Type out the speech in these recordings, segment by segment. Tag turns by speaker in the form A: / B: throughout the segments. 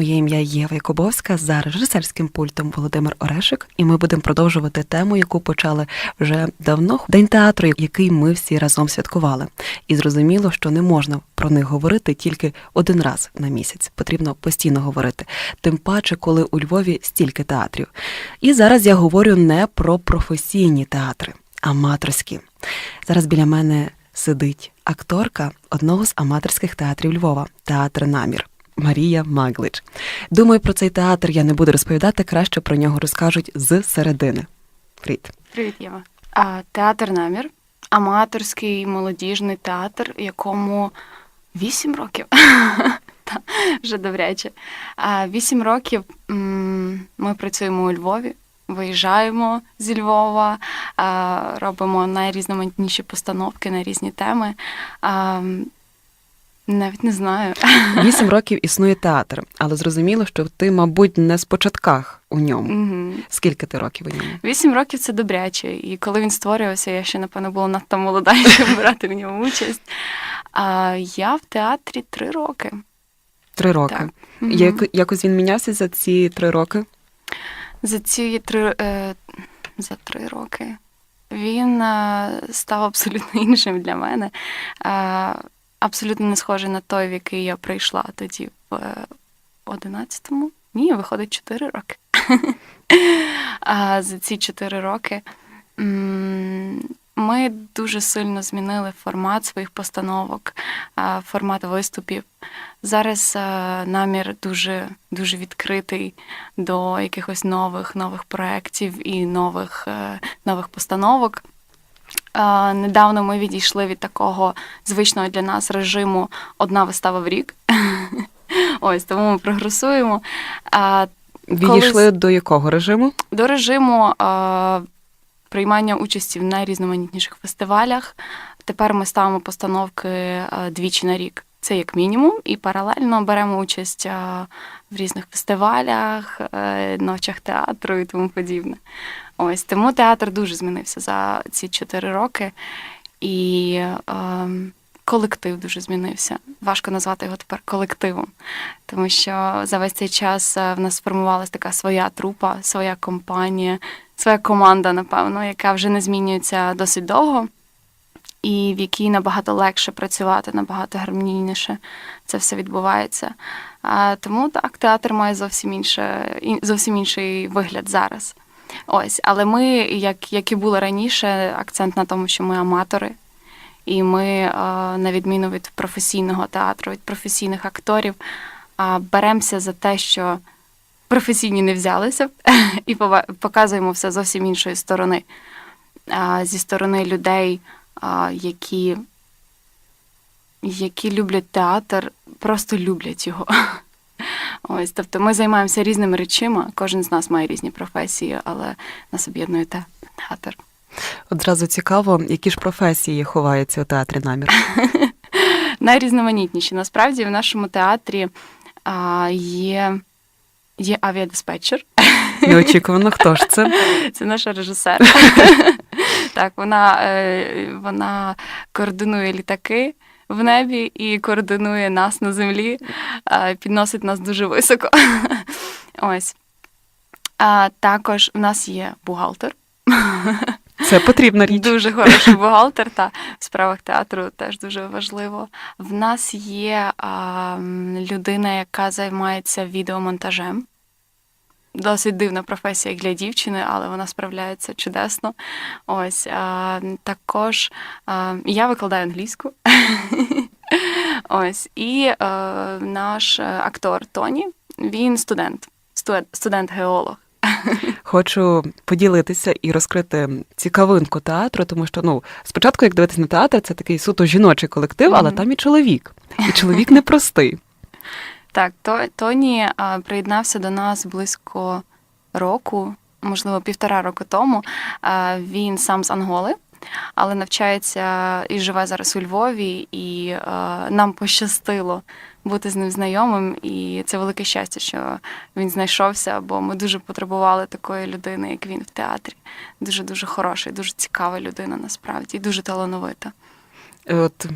A: Моє ім'я Єва Якубовська за режисерським пультом Володимир Орешик, і ми будемо продовжувати тему, яку почали вже давно день театру, який ми всі разом святкували. І зрозуміло, що не можна про них говорити тільки один раз на місяць. Потрібно постійно говорити. Тим паче, коли у Львові стільки театрів. І зараз я говорю не про професійні театри, аматорські. Зараз біля мене сидить акторка одного з аматорських театрів Львова театр Намір. Марія Маглич. Думаю, про цей театр я не буду розповідати, краще про нього розкажуть з середини. Привіт.
B: Привіт, Єва. А, театр намір, аматорський молодіжний театр, якому вісім років. Та, Вже добряче. А, років ми працюємо у Львові, виїжджаємо зі Львова, робимо найрізноманітніші постановки на різні теми. Навіть не знаю.
A: Вісім років існує театр, але зрозуміло, що ти, мабуть, не з початках у ньому.
B: Мгм.
A: Скільки ти років у ньому?
B: Вісім років це добряче. І коли він створювався, я ще, напевно, була надто молода, щоб брати в ньому участь. А я в театрі три роки.
A: Три роки.
B: Так.
A: Як, якось він мінявся за ці три роки?
B: За ці три, е, за три роки він е, став абсолютно іншим для мене. Е, абсолютно не схожий на той, в який я прийшла тоді в е, 11-му. Ні, виходить 4 роки. А за ці 4 роки ми дуже сильно змінили формат своїх постановок, формат виступів. Зараз е, намір дуже, дуже відкритий до якихось нових, нових проєктів і нових, е, нових постановок. Недавно ми відійшли від такого звичного для нас режиму одна вистава в рік. Ось тому ми прогресуємо.
A: Відійшли
B: Колись-
A: до якого режиму?
B: до режиму е, приймання участі в найрізноманітніших фестивалях. Тепер ми ставимо постановки двічі на рік. Це як мінімум, і паралельно беремо участь в різних фестивалях, е, ночах театру і тому подібне. Ось тому театр дуже змінився за ці чотири роки, і е, колектив дуже змінився. Важко назвати його тепер колективом, тому що за весь цей час е, в нас сформувалася така своя трупа, своя компанія, своя команда, напевно, яка вже не змінюється досить довго, і в якій набагато легше працювати, набагато гармонійніше це все відбувається. А, тому так, театр має зовсім інше, ін- зовсім інший вигляд зараз. Ось, але ми, як, як і було раніше, акцент на тому, що ми аматори, і ми, е, на відміну від професійного театру, від професійних акторів, беремося за те, що професійні не взялися, і показуємо все зовсім іншої сторони. Зі сторони людей, які, які люблять театр, просто люблять його. Ось, тобто ми займаємося різними речима, кожен з нас має різні професії, але нас об'єднує те- театр.
A: Одразу цікаво, які ж професії ховаються у театрі намір.
B: Найрізноманітніші. Насправді в нашому театрі а, є, є авіадиспетчер.
A: Неочікувано, хто ж це?
B: Це наша режисер. Так, вона, е, вона координує літаки в небі і координує нас на землі, підносить нас дуже високо. Ось. А також в нас є бухгалтер.
A: Це потрібна річ.
B: Дуже хороший бухгалтер, та в справах театру теж дуже важливо. В нас є а, людина, яка займається відеомонтажем. Досить дивна професія для дівчини, але вона справляється чудесно. Ось а, також а, я викладаю англійську. Ось, і е, наш е, актор Тоні, він студент, студент-геолог.
A: Хочу поділитися і розкрити цікавинку театру, тому що ну спочатку, як дивитися на театр, це такий суто жіночий колектив, але
B: Мгм.
A: там і чоловік. І чоловік непростий.
B: Так, то, Тоні а, приєднався до нас близько року, можливо, півтора року тому. А, він сам з Анголи. але навчається і живе зараз у Львові, і е, нам пощастило бути з ним знайомим. І це велике щастя, що він знайшовся, бо ми дуже потребували такої людини, як він в театрі. Дуже дуже хороший, дуже цікава людина насправді, і дуже талановита.
A: От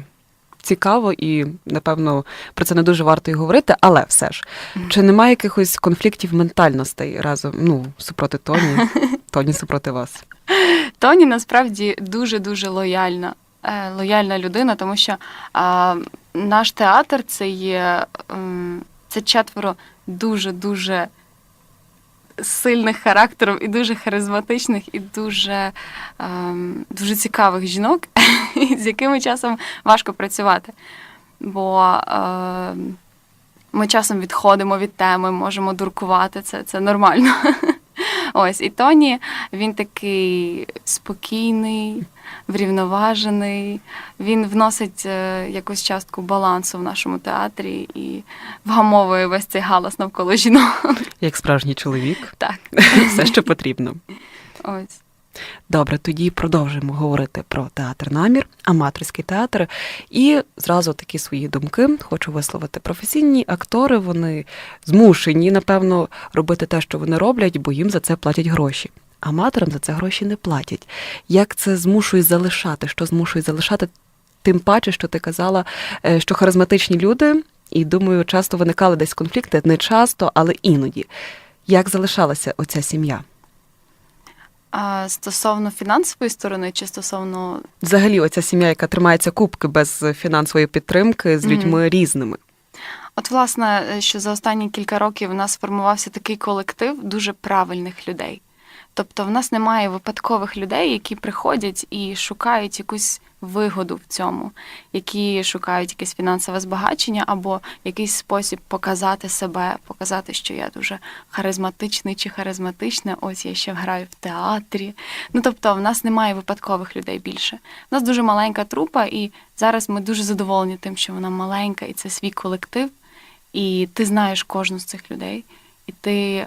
A: цікаво, і напевно про це не дуже варто і говорити, але все ж чи немає якихось конфліктів ментальностей разом ну супроти Тоні, Тоні супроти вас?
B: Тоні насправді дуже дуже лояльна. е, Лояльна людина, тому що а, наш театр це є ем, це четверо дуже дуже сильних характерів, і дуже харизматичних, і дуже, ем, дуже цікавих жінок, з якими часом важко працювати. Бо ем, ми часом відходимо від теми, можемо дуркувати, це, це нормально. Ось, і Тоні він такий спокійний, врівноважений. Він вносить е, якусь частку балансу в нашому театрі і вгамовує весь цей галас навколо жінок.
A: Як справжній чоловік,
B: Так,
A: все, що потрібно.
B: ось.
A: Добре, тоді продовжуємо говорити про театр намір, аматорський театр. І зразу такі свої думки хочу висловити. Професійні актори вони змушені, напевно, робити те, що вони роблять, бо їм за це платять гроші. Аматорам за це гроші не платять. Як це змушує залишати? Що змушує залишати? Тим паче, що ти казала, е, що харизматичні люди, і думаю, часто виникали десь конфлікти, не часто, але іноді. Як залишалася оця сім'я?
B: А стосовно фінансової сторони, чи стосовно
A: Взагалі, оця сім'я, яка тримається кубки без фінансової підтримки з людьми різними.
B: От, власне, е, що за останні кілька років у нас сформувався такий колектив дуже правильних людей. Тобто, в нас немає випадкових людей, які приходять і шукають якусь вигоду в цьому, які шукають якесь фінансове збагачення або якийсь спосіб показати себе, показати, що я дуже харизматичний чи харизматична. Ось я ще граю в театрі. Ну тобто, в нас немає випадкових людей більше. У нас дуже маленька трупа, і зараз ми дуже задоволені тим, що вона маленька, і це свій колектив. І ти знаєш кожну з цих людей, і ти е,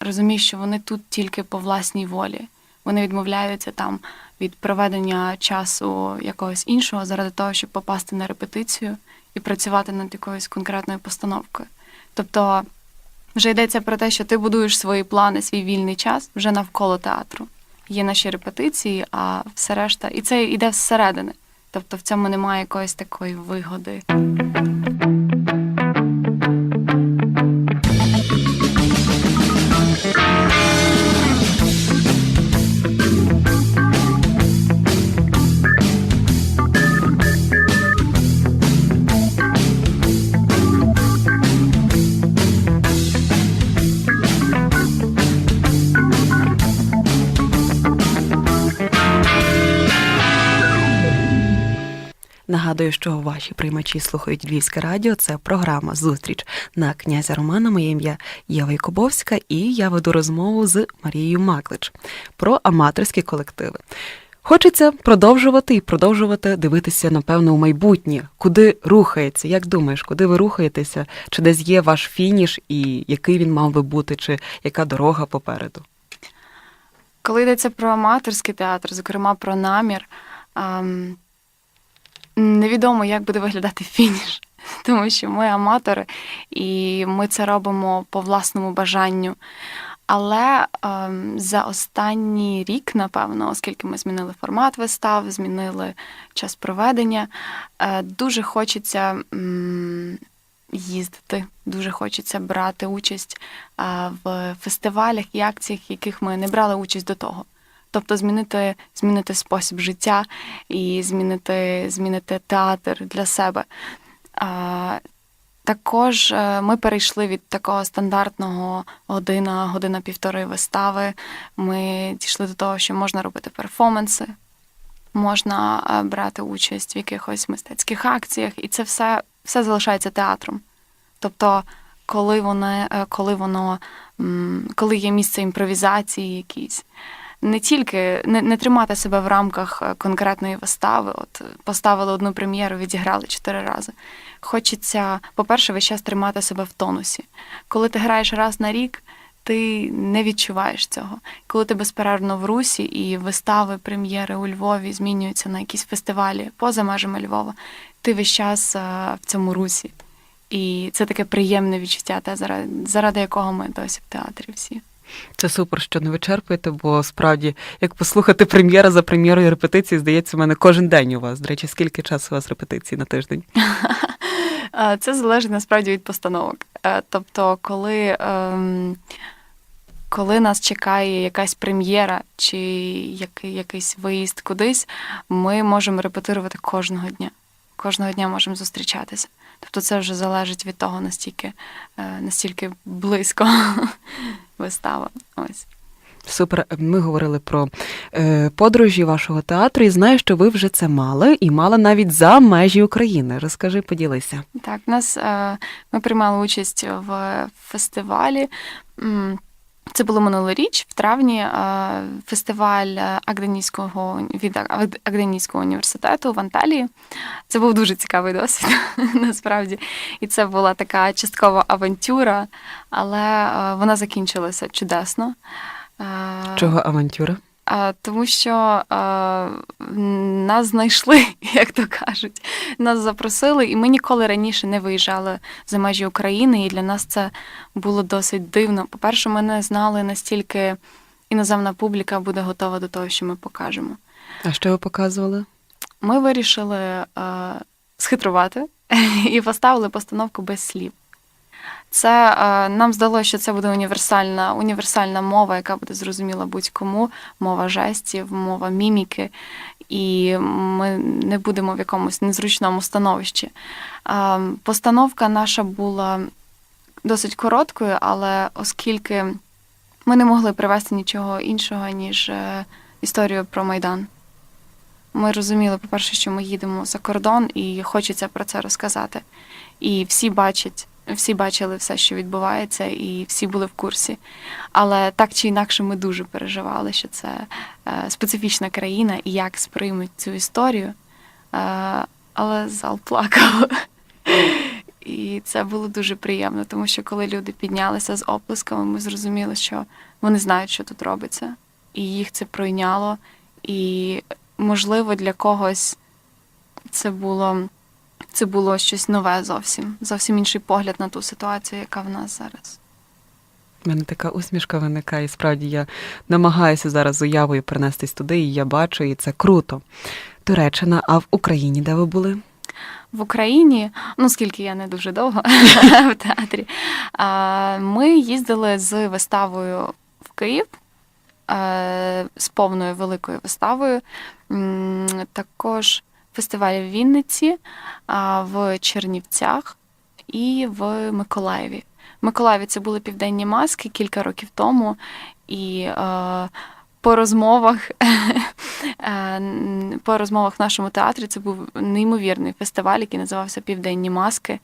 B: розумієш, що вони тут тільки по власній волі. Вони відмовляються там від проведення часу якогось іншого заради того, щоб попасти на репетицію і працювати над якоюсь конкретною постановкою. Тобто вже йдеться про те, що ти будуєш свої плани, свій вільний час вже навколо театру. Є наші репетиції, а все решта, і це йде зсередини. Тобто в цьому немає якоїсь такої вигоди.
A: Нагадую, що ваші приймачі слухають Львівське радіо. Це програма Зустріч на князя Романа. Моє ім'я Єва Якубовська, і я веду розмову з Марією Маклич про аматорські колективи. Хочеться продовжувати і продовжувати дивитися, напевно, у майбутнє, куди рухається. Як думаєш, куди ви рухаєтеся? Чи десь є ваш фініш, і який він мав би бути, чи яка дорога попереду?
B: Коли йдеться про аматорський театр, зокрема про намір, ем, невідомо, як буде виглядати фініш, тому що ми аматори, і ми це робимо по власному бажанню. Але ем, за останній рік, напевно, оскільки ми змінили формат вистав, змінили час проведення, е, дуже хочеться м, їздити, дуже хочеться брати участь е, в фестивалях і акціях, яких ми не брали участь до того. Тобто змінити, змінити спосіб життя і змінити, змінити театр для себе. А, також е, ми перейшли від такого стандартного година, година півтори вистави. Ми дійшли до того, що можна робити перформанси, можна е, брати участь в якихось мистецьких акціях, і це все, все залишається театром. Тобто, коли воно, е, коли воно коли є місце імпровізації якісь, не тільки не, не тримати себе в рамках е, конкретної вистави. От поставили одну прем'єру, відіграли чотири рази. Хочеться, по-перше, весь час тримати себе в тонусі. Коли ти граєш раз на рік, ти не відчуваєш цього. Коли ти безперервно в русі і вистави, прем'єри у Львові змінюються на якісь фестивалі поза межами Львова, ти весь час е, в цьому русі. І це таке приємне відчуття, те, заради, заради якого ми досі в театрі всі.
A: Це супер, що не вичерпуєте, бо справді, як послухати прем'єра за прем'єрою репетиції, здається, в мене кожен день у вас. До речі, скільки часу у вас репетицій на тиждень?
B: Це залежить насправді від постановок. Е, Тобто, коли, ем, коли нас чекає якась прем'єра чи який, якийсь виїзд кудись, ми можемо репетирувати кожного дня. Кожного дня можемо зустрічатися. Тобто це вже залежить від того, настільки, е, настільки близько вистава. Ось.
A: Супер. Ми говорили про е, подорожі вашого театру, і знаю, що ви вже це мали, і мали навіть за межі України. Розкажи, поділися.
B: Так, нас е, ми приймали участь в фестивалі. М, Це було минулоріч, в травні, е, фестиваль Агданійського від Аг- Агданійського університету в Анталії. Це був дуже цікавий досвід, насправді. І це була така часткова авантюра, але е, вона закінчилася чудесно. Е,
A: Чого авантюра?
B: А, тому що а, нас знайшли, як то кажуть. Нас запросили, і ми ніколи раніше не виїжджали за межі України, і для нас це було досить дивно. По-перше, ми не знали, настільки іноземна публіка буде готова до того, що ми покажемо.
A: А що ви показували?
B: Ми вирішили а, схитрувати і поставили постановку без слів. Це е, нам здалося, що це буде універсальна, універсальна мова, яка буде зрозуміла будь-кому, мова жестів, мова міміки, і ми не будемо в якомусь незручному становищі. Е, Постановка наша була досить короткою, але оскільки ми не могли привести нічого іншого, ніж е, історію про Майдан. Ми розуміли, по-перше, що ми їдемо за кордон, і хочеться про це розказати. І всі бачать, всі бачили все, що відбувається, і всі були в курсі. Але так чи інакше, ми дуже переживали, що це е, специфічна країна і як сприймуть цю історію. Е, але зал плакав. І це було дуже приємно, тому що коли люди піднялися з оплесками, ми зрозуміли, що вони знають, що тут робиться, і їх це пройняло. І, можливо, для когось це було, це було щось нове зовсім, зовсім інший погляд на ту ситуацію, яка в нас зараз.
A: У мене така усмішка виникає. і Справді я намагаюся зараз з уявою перенестись туди, і я бачу, і це круто. Туреччина, а в Україні де ви були?
B: В Україні, ну скільки я не дуже довго в театрі, ми їздили з виставою в Київ е, з повною великою виставою. Також фестиваль в Вінниці, в Чернівцях і в Миколаєві. В Миколаєві це були південні маски кілька років тому, і е, по розмовах Е, по розмовах в нашому театрі це був неймовірний фестиваль, який називався Південні маски.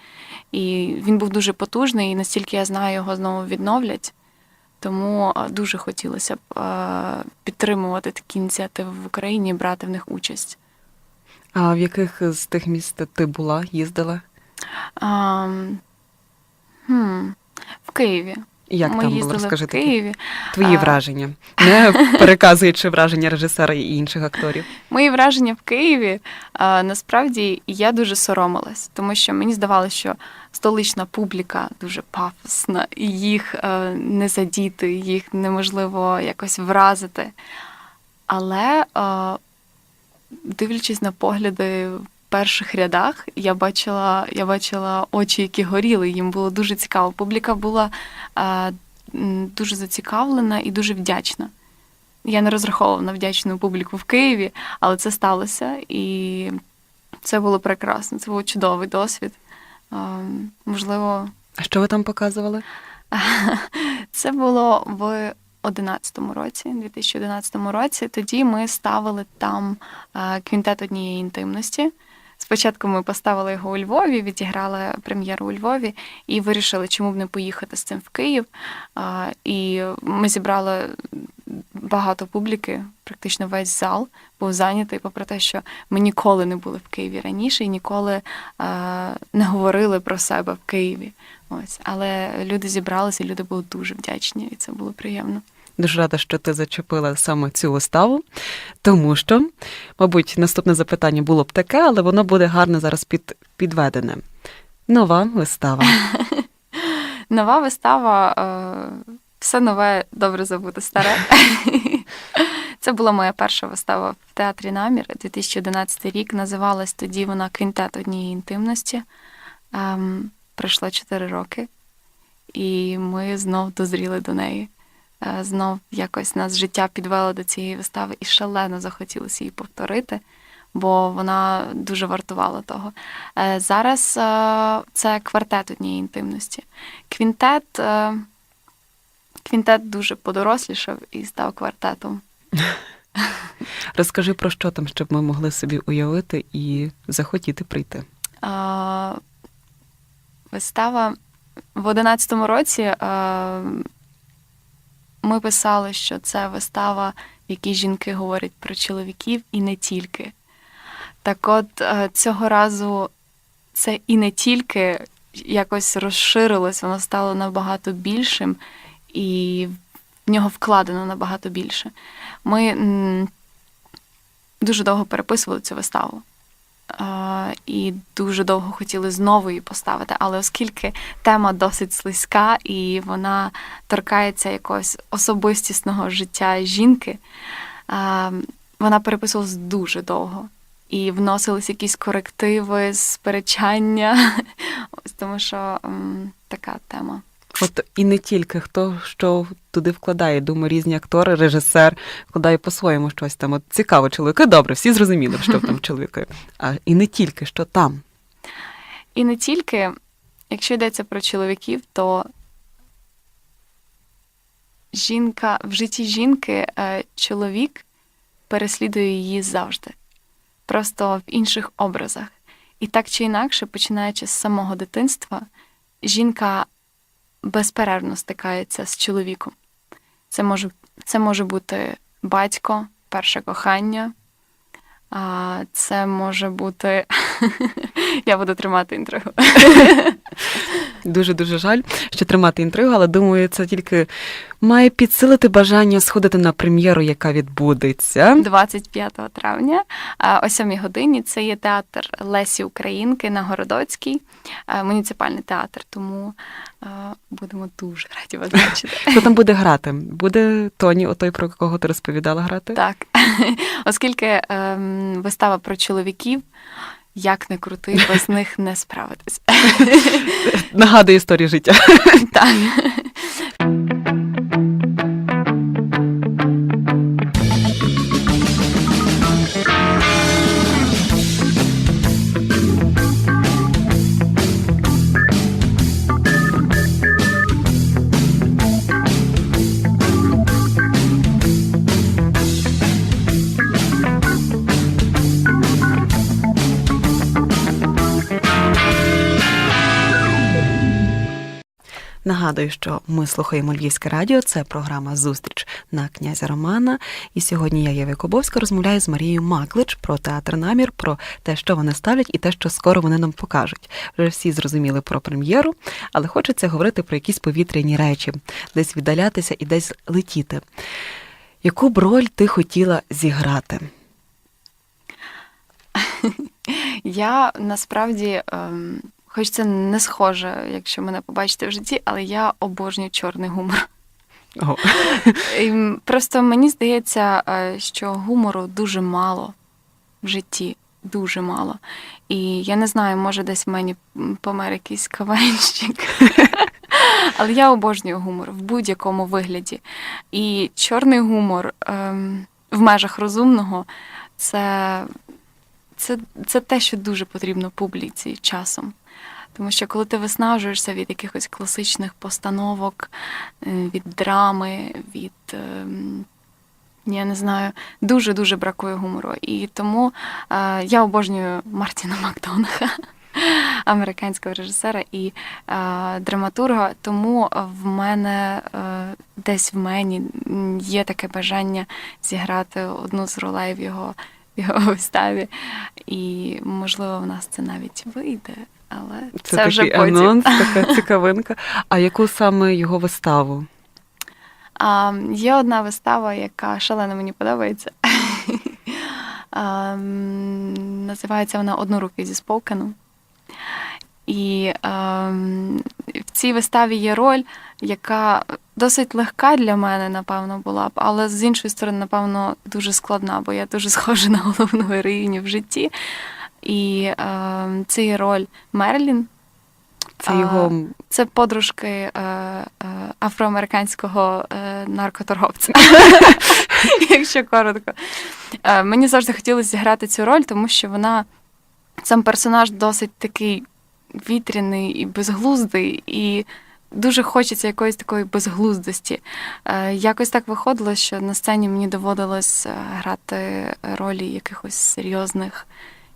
B: І він був дуже потужний, і настільки я знаю, його знову відновлять. Тому е, дуже хотілося б підтримувати такі ініціативи в Україні і брати в них участь.
A: А в яких з тих міст ти була, їздила?
B: А, хм, в Києві.
A: Як
B: Ми
A: там було? Розкажи
B: в
A: такі
B: Києві.
A: твої
B: А.
A: враження, не переказуючи враження режисера і інших акторів.
B: Мої враження в Києві а, насправді я дуже соромилась, тому що мені здавалося, що столична публіка дуже пафосна, і їх е, не задіти, їх неможливо якось вразити. Але е, дивлячись на погляди в перших рядах, я бачила, я бачила очі, які горіли. Їм було дуже цікаво. Публіка була е, дуже зацікавлена і дуже вдячна. Я не розраховувала на вдячну публіку в Києві, але це сталося, і це було прекрасно. Це був чудовий досвід. Ем, Можливо,
A: А що ви там показували?
B: це було в 11-му році, 2011 році. Тоді ми ставили там е, квінтет однієї інтимності Спочатку ми поставили його у Львові, відіграли прем'єру у Львові і вирішили, чому б не поїхати з цим в Київ. І ми зібрали багато публіки, практично весь зал був зайнятий, попри те, що ми ніколи не були в Києві раніше і ніколи е, не говорили про себе в Києві. Ось, але люди зібралися, люди були дуже вдячні, і це було приємно.
A: Дуже рада, що ти зачепила саме цю виставу, тому що, мабуть, наступне запитання було б таке, але воно буде гарно зараз під, підведене. Нова вистава.
B: Нова вистава е, все нове, добре забути старе. Це була моя перша вистава в театрі Намір 2011 рік. Називалась тоді вона Квінтет однієї інтимності. Ем, пройшло 4 роки, і ми знов дозріли до неї. Е, знов якось нас життя підвело до цієї вистави і шалено захотілося її повторити, бо вона дуже вартувала того. Е, Зараз е, це квартет однієї інтимності. Квінтет, квінтет дуже подорослішав і став квартетом.
A: Розкажи про що там, щоб ми могли собі уявити і захотіти прийти.
B: Вистава в 11-му році ми писали, що це вистава, в якій жінки говорять про чоловіків і не тільки. Так от е, цього разу це і не тільки якось розширилось, воно стало набагато більшим, і в нього вкладено набагато більше. Ми дуже довго переписували цю виставу. І дуже довго хотіли знову її поставити. Але оскільки тема досить слизька і вона торкається якогось особистісного життя жінки, вона переписувалась дуже довго. І вносились якісь корективи, сперечання. Ось тому що така тема.
A: От і не тільки хто що туди вкладає. Думаю, різні актори, режисер вкладає по-своєму щось там. От цікаво, чоловіки, добре, всі зрозуміли, що там чоловіки. А і не тільки, що там.
B: І не тільки, якщо йдеться про чоловіків, то жінка в житті жінки е, чоловік переслідує її завжди, просто в інших образах. І так чи інакше, починаючи з самого дитинства, жінка безперервно стикається з чоловіком. Це може, це може бути батько, перше кохання. А це може бути. Я буду тримати інтригу.
A: Дуже дуже жаль, що тримати інтригу, але думаю, це тільки має підсилити бажання сходити на прем'єру, яка відбудеться.
B: 25 травня о 7 годині. Це є театр Лесі Українки на Городоцькій, муніципальний театр. Тому будемо дуже раді вас бачити.
A: Хто там буде грати? Буде Тоні, отой, про кого ти розповідала грати?
B: Так, оскільки ем, вистава про чоловіків, як не крути, без них не справитись.
A: Нагадує історію життя.
B: Так.
A: Нагадую, що ми слухаємо Львівське радіо. Це програма Зустріч на князя Романа. І сьогодні я, Єва Кобовська, розмовляю з Марією Маклич про театр намір, про те, що вони ставлять, і те, що скоро вони нам покажуть. Вже всі зрозуміли про прем'єру, але хочеться говорити про якісь повітряні речі, десь віддалятися і десь летіти. Яку б роль ти хотіла зіграти?
B: Я насправді, ем, хоч це не схоже, якщо мене побачите в житті, але я обожнюю чорний гумор.
A: О,
B: І, Просто мені здається, е, що гумору дуже мало в житті. Дуже мало. І я не знаю, може десь в мені помер якийсь кавенщик. Але я обожнюю гумор в будь-якому вигляді. І чорний гумор ем, в межах розумного це, це, це те, що дуже потрібно публіці часом. Тому що коли ти виснажуєшся від якихось класичних постановок, е, від драми, від ем, Я не знаю, дуже дуже бракує гумору. І тому е, я обожнюю Мартіна Макдонаха, американського режисера і е, драматурга. Тому в мене е, десь в мені є таке бажання зіграти одну з ролей в його, в його виставі. І можливо, в нас це навіть вийде. Але це,
A: Це,
B: вже потім.
A: анонс, така цікавинка. А яку саме його виставу?
B: А, є одна вистава, яка шалено мені подобається. А, називається вона Одноруки зі Споукену. І а, в цій виставі є роль, яка досить легка для мене, напевно, була б, але з іншої сторони, напевно, дуже складна, бо я дуже схожа на головну героїню в житті. І а, це є роль Мерлін.
A: Це його
B: Це подружки е, е, афроамериканського е, наркоторговця, якщо коротко. Е, мені завжди хотілося зіграти цю роль, тому що вона сам персонаж досить такий вітряний і безглуздий, і дуже хочеться якоїсь такої безглуздості. Е, якось так виходило, що на сцені мені доводилось е, грати ролі якихось серйозних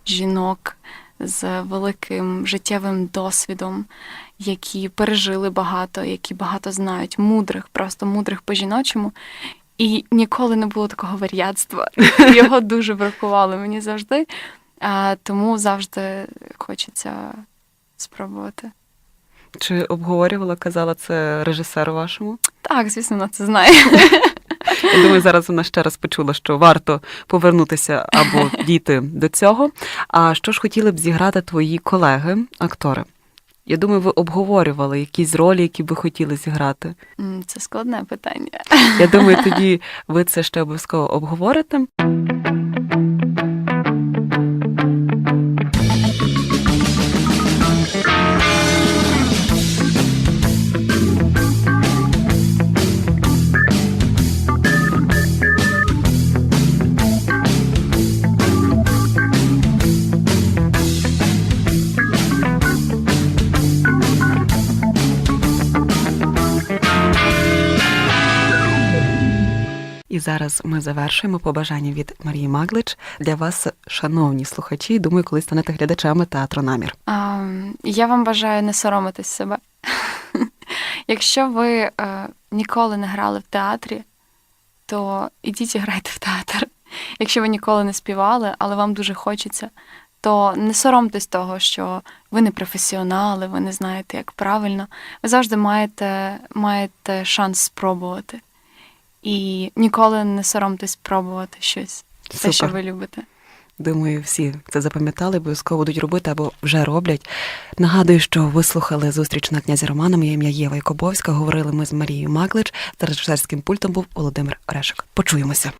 B: жінок з великим життєвим досвідом, які пережили багато, які багато знають, мудрих, просто мудрих по-жіночому. І ніколи не було такого вар'ятства. Його дуже бракувало мені завжди. А, тому завжди хочеться спробувати.
A: чи обговорювала, казала це режисеру вашому?
B: Так, звісно, вона це знає.
A: Я думаю, зараз вона ще раз почула, що варто повернутися або дійти до цього. А що ж хотіли б зіграти твої колеги, актори? Я думаю, ви обговорювали якісь ролі, які би хотіли зіграти.
B: Це складне питання.
A: Я думаю, тоді ви це ще обов'язково обговорите. Зараз ми завершуємо побажання від Марії Маглич для вас, шановні слухачі. Думаю, коли станете глядачами театру намір.
B: А, я вам бажаю не соромитись себе. Якщо ви е, ніколи не грали в театрі, то ідіть і грайте в театр. Якщо ви ніколи не співали, але вам дуже хочеться, то не соромтесь того, що ви не професіонали, ви не знаєте, як правильно. Ви завжди маєте, маєте шанс спробувати. І ніколи не соромтесь пробувати щось, те, що ви любите.
A: Думаю, всі це запам'ятали, обов'язково будуть робити або вже роблять. Нагадую, що ви слухали зустріч на князі Романа. Моє ім'я Єва Якобовська. Говорили ми з Марією Маклич. За режисерським пультом був Володимир Орешик. Почуємося.